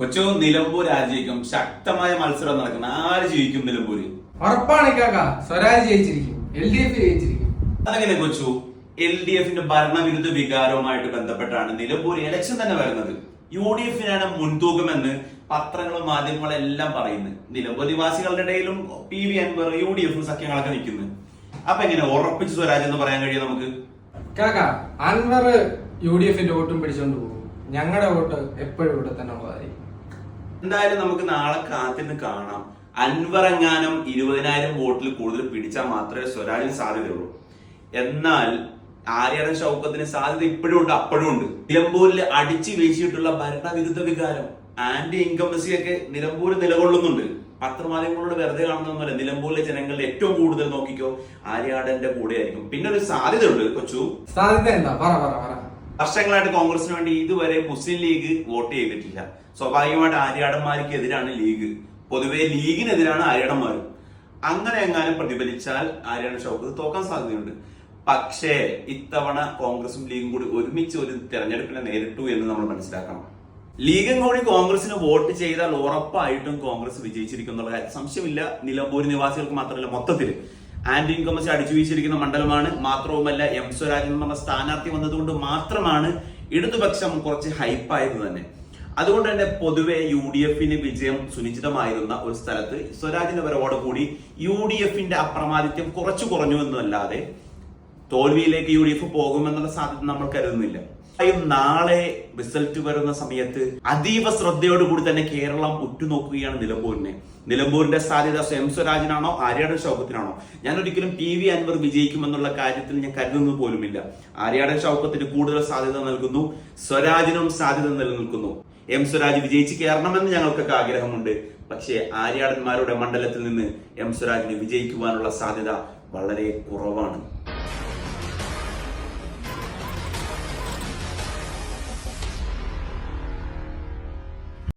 കൊച്ചു നിലമ്പൂർ രാജിക്കും ശക്തമായ മത്സരം നടക്കുന്ന ആര് ജയിക്കും നിലമ്പൂര്? ഉറപ്പാണ് കാക്ക. സ്വരാജ് ജയിച്ചിരിക്കും. എൽ ഡി എഫ് ജയിച്ചിരിക്കും. അതെങ്ങനെ കൊച്ചു? എൽ ഡി എഫിന്റെ ഭരണവിരുദ്ധ വികാരവുമായിട്ട് ബന്ധപ്പെട്ടാണ് നിലമ്പൂർ ഇലക്ഷൻ തന്നെ വരുന്നത്. യു ഡി എഫിനാണ് മുൻതൂക്കമെന്ന് പത്രങ്ങളും മാധ്യമങ്ങളും എല്ലാം പറയുന്നത്. നിലമ്പൂർ നിവാസികളുടെ ഇടയിലും P V Anvar U D എഫും സഖ്യങ്ങളൊക്കെ നിൽക്കുന്നു. അപ്പൊ എങ്ങനെ ഉറപ്പിച്ച് സ്വരാജ് എന്ന് പറയാൻ കഴിയും നമുക്ക്? കാക്ക അൻവർ യു ഡി എഫിന്റെ വോട്ടും പിടിച്ചോണ്ട് പോകും. ഞങ്ങളുടെ വോട്ട് എപ്പോഴും ഇവിടെ തന്നെ ഉള്ളതായിരിക്കും. എന്തായാലും നമുക്ക് നാളെ കാത്തിന്ന് കാണാം. അൻവർ എങ്ങാനും ഇരുപതിനായിരം വോട്ടിൽ കൂടുതൽ പിടിച്ചാൽ മാത്രമേ സ്വരാജിന് സാധ്യതയുള്ളൂ. എന്നാൽ ആര്യാടൻ ഷൗക്കത്തിന് സാധ്യത ഇപ്പോഴും ഉണ്ട് അപ്പോഴും ഉണ്ട്. നിലമ്പൂരിൽ അടിച്ചു വീശിയിട്ടുള്ള ഭരണവിരുദ്ധ വികാരം. ആന്റി ഒക്കെ നിലമ്പൂർ നിലകൊള്ളുന്നുണ്ട്. പത്രമാധ്യമങ്ങളോട് വെറുതെ കാണുന്നൊന്നുമല്ല നിലമ്പൂരിലെ ജനങ്ങളുടെ ഏറ്റവും കൂടുതൽ നോക്കിക്കോ ആര്യാടന്റെ കൂടെ ആയിരിക്കും പിന്നെ ഒരു സാധ്യതയുണ്ട് കൊച്ചു. സാധ്യത എന്താ? പറ പറ പറ. വർഷങ്ങളായിട്ട് കോൺഗ്രസിന് വേണ്ടി ഇതുവരെ മുസ്ലിം ലീഗ് വോട്ട് ചെയ്തിട്ടില്ല. സ്വാഭാവികമായിട്ട് ആര്യാടന്മാർക്ക് എതിരാണ് ലീഗ്. പൊതുവെ ലീഗിനെതിരാണ് ആര്യാടന്മാർ. അങ്ങനെ എങ്ങാനും പ്രതിഫലിച്ചാൽ ആര്യാടൻ ഷൗക്കത്ത് തോക്കാൻ സാധ്യതയുണ്ട്. പക്ഷേ ഇത്തവണ കോൺഗ്രസും ലീഗും കൂടി ഒരുമിച്ച് ഒരു തെരഞ്ഞെടുപ്പിനെ നേരിട്ടു എന്ന് നമ്മൾ മനസ്സിലാക്കണം. ലീഗും കൂടി കോൺഗ്രസിന് വോട്ട് ചെയ്താൽ ഉറപ്പായിട്ടും കോൺഗ്രസ് വിജയിച്ചിരിക്കും എന്നുള്ള സംശയമില്ല. നിലമ്പൂർ നിവാസികൾക്ക് മാത്രമല്ല മൊത്തത്തിൽ. ആന്റി ഇൻകമസി അടിച്ചു വീശിയിരിക്കുന്ന മണ്ഡലമാണ്. മാത്രവുമല്ല എം സ്വരാജ് പറഞ്ഞ സ്ഥാനാർത്ഥി വന്നതുകൊണ്ട് മാത്രമാണ് ഇടതുപക്ഷം കുറച്ച് ഹൈപ്പായത് തന്നെ. അതുകൊണ്ട് തന്നെ പൊതുവെ യു ഡി എഫിന് വിജയം സുനിശ്ചിതമായിരുന്ന ഒരു സ്ഥലത്ത് സ്വരാജിന്റെ വരവോടുകൂടി യു ഡി എഫിന്റെ അപ്രമാദിത്യം കുറച്ചു കുറഞ്ഞു എന്നല്ലാതെ തോൽവിയിലേക്ക് യു ഡി എഫ് പോകുമെന്നുള്ള സാധ്യത നമ്മൾ കരുതുന്നില്ല. നാളെ റിസൾട്ട് വരുന്ന സമയത്ത് അതീവ ശ്രദ്ധയോടുകൂടി തന്നെ കേരളം ഉറ്റുനോക്കുകയാണ് നിലമ്പൂരിനെ. നിലമ്പൂരിന്റെ സാധ്യത സ്വയം സ്വരാജിനാണോ ആര്യാടൻ ഷൗക്കത്തിനാണോ? ഞാൻ ഒരിക്കലും പി വി അൻവർ വിജയിക്കുമെന്നുള്ള കാര്യത്തിൽ ഞാൻ കരുതുന്നു പോലുമില്ല. ആര്യാടൻ ശൗക്കത്തിന് കൂടുതൽ സാധ്യത നൽകുന്നു സ്വരാജിനും സാധ്യത നിലനിൽക്കുന്നു. എം സ്വരാജ് വിജയിച്ച് കയറണമെന്ന് ഞങ്ങൾക്കൊക്കെ ആഗ്രഹമുണ്ട്. പക്ഷേ ആര്യാടന്മാരുടെ മണ്ഡലത്തിൽ നിന്ന് എം സ്വരാജിന് വിജയിക്കുവാനുള്ള സാധ്യത വളരെ കുറവാണ്.